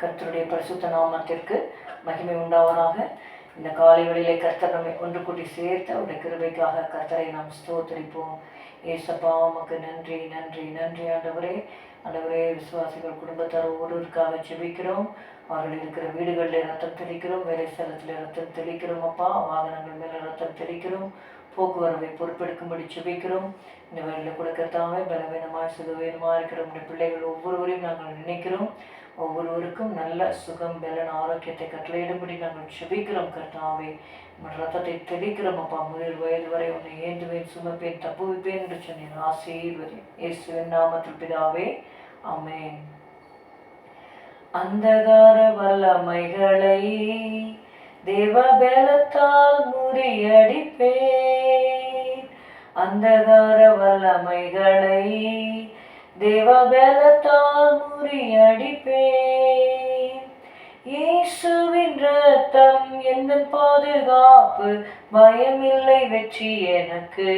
கர்த்தருடைய பரிசுத்த நாமத்திற்கு மகிமை உண்டாவதாக. இந்த காலை வேளையிலே கர்த்தர் நம்மை ஒன்று கூட்டி சேர்த்து அவருடைய கிருபைக்காக கர்த்தரை நாம் ஸ்தோத்தரிப்போம். ஏசப்பா உமக்கு நன்றி நன்றி நன்றி ஆண்டவரே. ஆண்டவரே விசுவாசிகள் குடும்பத்தார் ஒவ்வொருவருக்காக ஜெபிக்கிறோம். அவர்கள் இருக்கிற வீடுகளில் ரத்தம் தெளிக்கிறோம் வேலை ஸ்தலத்தில் ரத்தம் தெளிக்கிறோம் அப்பா. வாகனங்கள் மேலே ரத்தம் தெளிக்கிறோம். போக்குவரவை பொறுப்பெடுக்கும்படி சுபிக்கிறோம் இந்த வழியில் கொடுக்கறதாவே பலவீனமாக சுகவீனமாக இருக்கிற நம்முடைய பிள்ளைகள் ஒவ்வொருவரையும் நாங்கள் நினைக்கிறோம். ஒவ்வொருவருக்கும் நல்ல சுகம் பலன் ஆரோக்கியத்தை கட்டளையிடும்படி நாங்கள் சுபிக்கிறோம் கர்த்தாவே. ரத்தத்தை தெளிக்கிறோம் அப்பா. முதல் வயது வரை உன்னை ஏந்துவேன் சுமப்பேன் தப்புவிப்பேன் என்று சொன்னேன் ஆசீர்வதி இயேசுவின் நாமத்தில் பிதாவே. அமேன் அந்தகார வல்லமைகளை தேவ பலத்தால் முறியடிப்பேன். அந்தகார வல்லமைகளை தேவபலத்தால் முறியடிப்பேன். இயேசுவின் ரத்தம் எந்த பாதுகாப்பு பயமில்லை வெற்றி எனக்கு.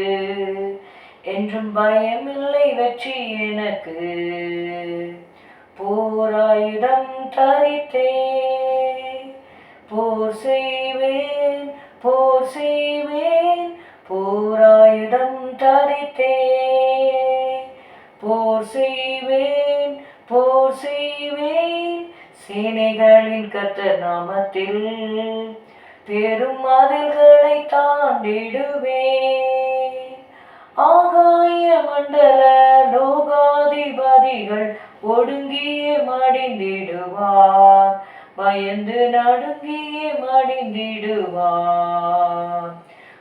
என்றும் பயமில்லை வெற்றி எனக்கு. போராயுதம் தரித்தே போர் செய்வேன் போர் செய் போர் செய்வேன் போர் செய்வேன். சேனைகளின் கத்த நாமத்தில் பெரும் மதில்களை தாண்டிடுவேன். ஆகாய மண்டல லோகாதிபதிகள் ஒடுங்கியே மடிந்திடுவார். பயந்து நடுங்கியே மடிந்திடுவார்.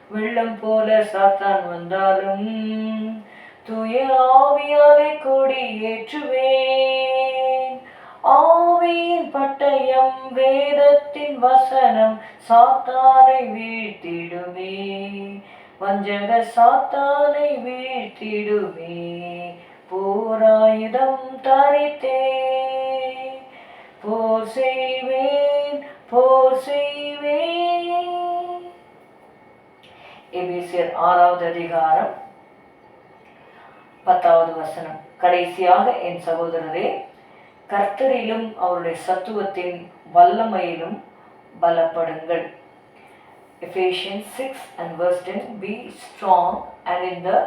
வெள்ளம் போல சாத்தான் வந்தாலும் தூய ஆவியாலே கொடியேற்றுவேன். ஆவியின் பட்டயம் வேதத்தின் வசனம் சாத்தானை வீழ்த்திடுமே. வஞ்சக சாத்தானை வீழ்த்திடுமே. போராயுதம் தரித்தே. போர் செய்வேன் போர் செய்வேன். எபிசியர் ஆறாவது அதிகாரம். பத்தாவது வசனம். கடைசியாக என் சகோதரரே கர்த்தரிலும் அவருடைய சத்துவத்தின் வல்லமையிலும் பலப்படுங்கள். Ephesians 6 and verse 10 Be strong and in the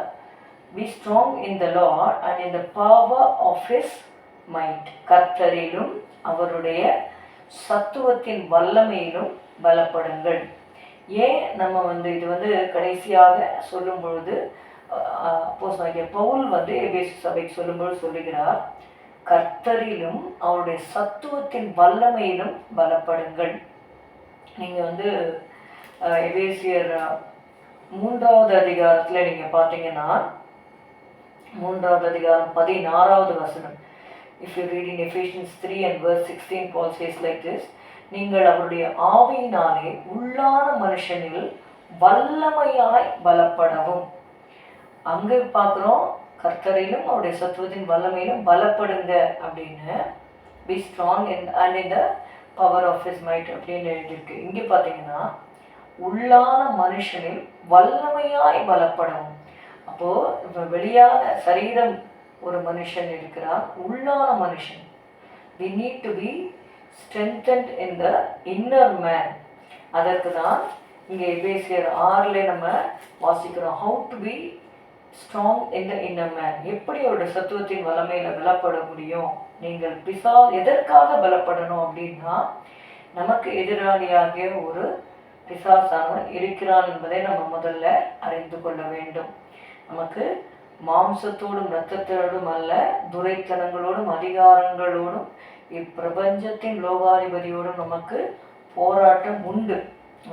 be strong in the Lord and in the power of his might. கர்த்தரிலும் அவருடைய சத்துவத்தின் வல்லமையிலும் பலப்படுங்கள். ஏன் நம்ம வந்து இது வந்து கடைசியாக சொல்லும் பொழுது அப்போஸ் பவுல் வந்து எபேசு சபைக்கு சொல்லும்போது சொல்லுகிறார் கர்த்தரிலும் அவருடைய சத்துவத்தின் வல்லமையிலும் பலப்படுங்கள். நீங்கள் வந்து எபேசியர் மூன்றாவது அதிகாரத்தில் நீங்கள் பார்த்தீங்கன்னா மூன்றாவது அதிகாரம் பதினாறாவது வசனம். If you read in Ephesians three and verse sixteen Paul says like this நீங்கள் அவருடைய ஆவியினாலே உள்ளான மனுஷனில் வல்லமையாய் பலப்படவும். அங்கே பார்க்குறோம் கர்த்தரையிலும் அவருடைய சத்துவத்தின் வல்லமையிலும் பலப்படுங்க அப்படின்னு. Be strong in and in the power of is might அப்படின்னு எழுதியிருக்கு. இங்கே பார்த்தீங்கன்னா உள்ளான மனுஷனில் வல்லமையாய் பலப்படும். அப்போது இப்போ வெளியான சரீரம் ஒரு மனுஷன் இருக்கிறார் உள்ளான மனுஷன். We need to be strengthened in the inner man அதற்கு தான் இங்கே எபேசியர் ஆறில் நம்ம வாசிக்கிறோம். ஹவு டு பி ஸ்ட்ராங் எந்த the inner எப்படி அவரோட சத்துவத்தின் வல்லமையில் பலப்பட முடியும்? நீங்கள் பிசா எதற்காக பலப்படணும் அப்படின்னா நமக்கு எதிராளியாகிய ஒரு பிசாசானவன் இருக்கிறான் என்பதை நம்ம முதல்ல அறிந்து கொள்ள வேண்டும். நமக்கு மாம்சத்தோடும் இரத்தத்தோடும் அல்ல துரைத்தனங்களோடும் அதிகாரங்களோடும் இப்பிரபஞ்சத்தின் லோகாதிபதியோடும் நமக்கு போராட்டம் உண்டு.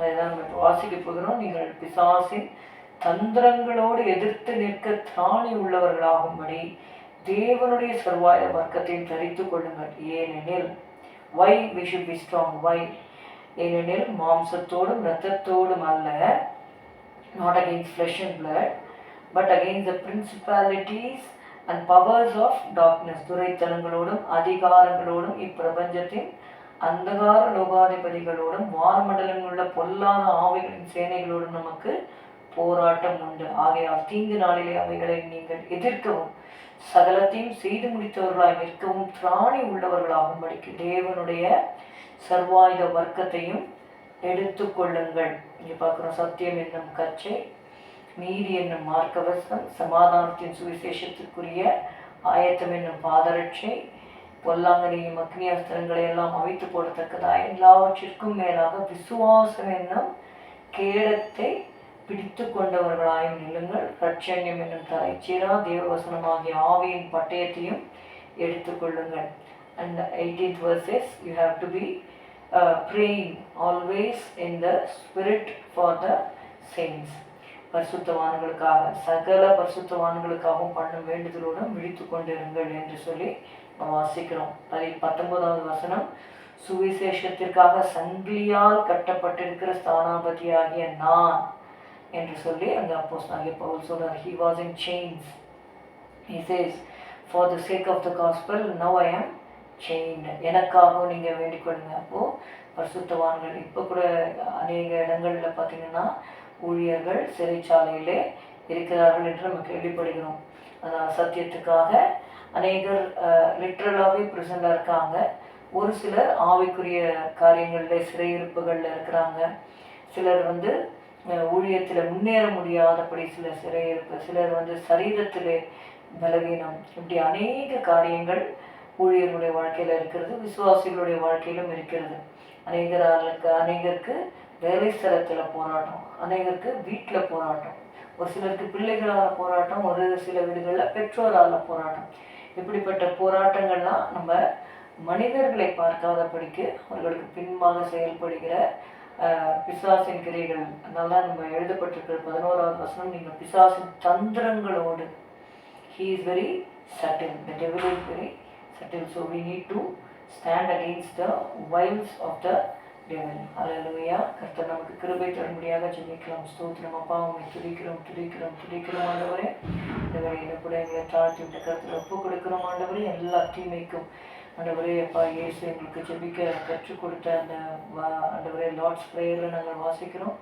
அதுதான் நம்ம வாசிக்க போகிறோம். நீங்கள் பிசாசின் தந்திரங்களோடு எதிர்த்து நிற்க திராணி உள்ளவர்களாகும்படி தேவனுடைய சர்வாய வர்க்கத்தை தரித்து கொள்ளுங்கள். ஏனெனில் why we should be strong why ஏனெனில் மாம்சத்தோடும் இரத்தத்தோடும் அல்ல not against flesh and blood but against the principalities and powers of darkness துறைத்தலங்களோடும் அதிகாரங்களோடும் இப்பிரபஞ்சத்தின் அந்தகார லோகாதிபதிகளோடும் வாரமண்டலங்களுள்ள பொல்லாத ஆவிகளின் சேனைகளோடும் நமக்கு போராட்டம் உண்டு. ஆகையால் தீங்கு நாளிலே அவைகளை நீங்கள் எதிர்க்கவும் சகலத்தையும் செய்து முடித்தவர்களாய் நிற்கவும் திராணி உள்ளவர்களாகும்படிக்கு தேவனுடைய சர்வாயுத வர்க்கத்தையும் எடுத்துக்கொள்ளுங்கள் இங்கே பார்க்குறோம் சத்தியம் என்னும் கச்சை நீதி என்னும் மார்க்கவசம் சமாதானத்தின் சுவிசேஷத்திற்குரிய ஆயத்தம் என்னும் பாதரட்சை பொல்லாங்கனையும் அக்னி அஸ்திரங்களை எல்லாம் அவைத்து போடத்தக்கதா எல்லாவற்றிற்கும் மேலாக விசுவாசம் என்னும் கேடத்தை பிடித்து கொண்டவர்களாயும் நில்லுங்கள். பிரச்சன்யம் என்னும் தலைச்சீரா தேவவசனமாகிய ஆவியின் பட்டயத்தையும் எடுத்துக்கொள்ளுங்கள் and eighteenth verses you have to be praying always in the spirit for the the uh, பரிசுத்தவான்களுக்காக சகல பரிசுத்தவான்களுக்காகவும் பண்ணும் வேண்டுதலோடும் விழித்து கொண்டிருங்கள் என்று சொல்லி நாம் வாசிக்கிறோம். அதில் பத்தொன்பதாவது வசனம் சுவிசேஷத்திற்காக சங்கிலியால் கட்டப்பட்டிருக்கிற ஸ்தானாபதியாகிய நான் என்று சொல்லி அங்கே அப்போஸ் ஆகிய பவுல் சொல்கிறார் he was in chains he says for the sake of the gospel now I am chain எனக்காகவும் நீங்கள் வேண்டிக் கொள்ளுங்க அப்போது பரிசுத்தவான்கள் இப்போ கூட அநேக இடங்களில் பார்த்தீங்கன்னா ஊழியர்கள் சிறைச்சாலையிலே இருக்கிறார்கள் என்று நம்ம கேள்விப்படுகிறோம். அதனால் சத்தியத்துக்காக அநேகர் லிட்ரலாகவே ப்ரெசண்டாக இருக்காங்க. ஒரு சிலர் ஆவிக்குரிய காரியங்களில் சிறையிருப்புகளில் இருக்கிறாங்க. சிலர் வந்து ஊழியத்தில் முன்னேற முடியாதபடி சில சிறையிருப்பு சிலர் வந்து சரீரத்திலே பலவீனம். இப்படி அநேக காரியங்கள் ஊழியர்களுடைய வாழ்க்கையில் இருக்கிறது விசுவாசிகளுடைய வாழ்க்கையிலும் இருக்கிறது. அநேகராளுக்கு அநேகருக்கு வேலை ஸ்தலத்தில் போராட்டம் அநேகருக்கு வீட்டில் போராட்டம். ஒரு சிலருக்கு பிள்ளைகளால் போராட்டம் ஒரு சில வீடுகளில் பெற்றோரால் போராட்டம். இப்படிப்பட்ட போராட்டங்கள்லாம் நம்ம மனிதர்களை பார்க்காதபடிக்கு அவர்களுக்கு பின்பாக செயல்படுகிற பிசாசின் கிரைகள். அதனால தான் நம்ம எழுதப்பட்டிருக்கிற பதினோராவது வசனம் நீங்கள் பிசாசின் தந்திரங்களோடு. He is very subtle the devil is very subtle so we need to stand against the wiles of the devil hallelujah. கர்த்தர் நமக்கு கிருபை தரும்படியாக ஜெபிக்கலாம். ஸ்தோத்திரம். அப்பா உண்மை துடிக்கிறோம் துடிக்கிறோம் துடிக்கிறோம் ஆண்டவரே. ஆண்டவரே என்ன கூட எங்களை தாழ்த்தி விட்ட கருத்தில் ஒப்பு கொடுக்கிறோம் ஆண்டவரே. எல்லா தீமைக்கும் ஆண்டவரே அப்பா இயேசு எங்களுக்கு ஜெபிக்க கற்றுக் கொடுத்த அந்த வா- ஆண்டவரே லார்ட்ஸ் ப்ரேயரில் நாங்கள் வாசிக்கிறோம்.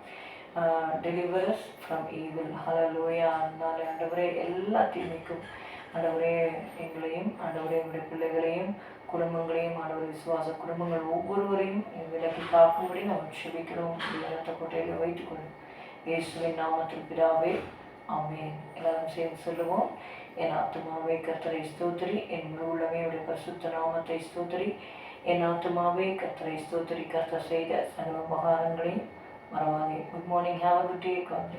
டெலிவரஸ் ஃப்ரம் ஈவில் லோயா அதனால ஆண்டவரே எல்லா தீமைக்கும் ஆண்டவரே எங்களையும் ஆண்டவரே எங்களுடைய பிள்ளைகளையும் குடும்பங்களையும் ஆண்டவர் விசுவாச குடும்பங்கள் ஒவ்வொருவரையும் விலக்கி காக்கும்படி நாம் செபிக்கிறோம் இரத்த கொட்டையில் வைத்துக்கொள்ளும். இயேசுவின் நாமத்தில் பிதாவே ஆமென். எல்லாரும் சேர்ந்து சொல்லுவோம். என் ஆத்மாவே கத்தரை ஸ்தோத்திரி. என் முழு உள்ளமே உடைய பரிசுத்த நாமத்தை ஸ்தோத்திரி. என் ஆத்மாவே கத்தரை ஸ்தோத்திரி. கர்த்தர் செய்த சகல உபகாரங்களையும் மறவாதே. Good morning have a good day God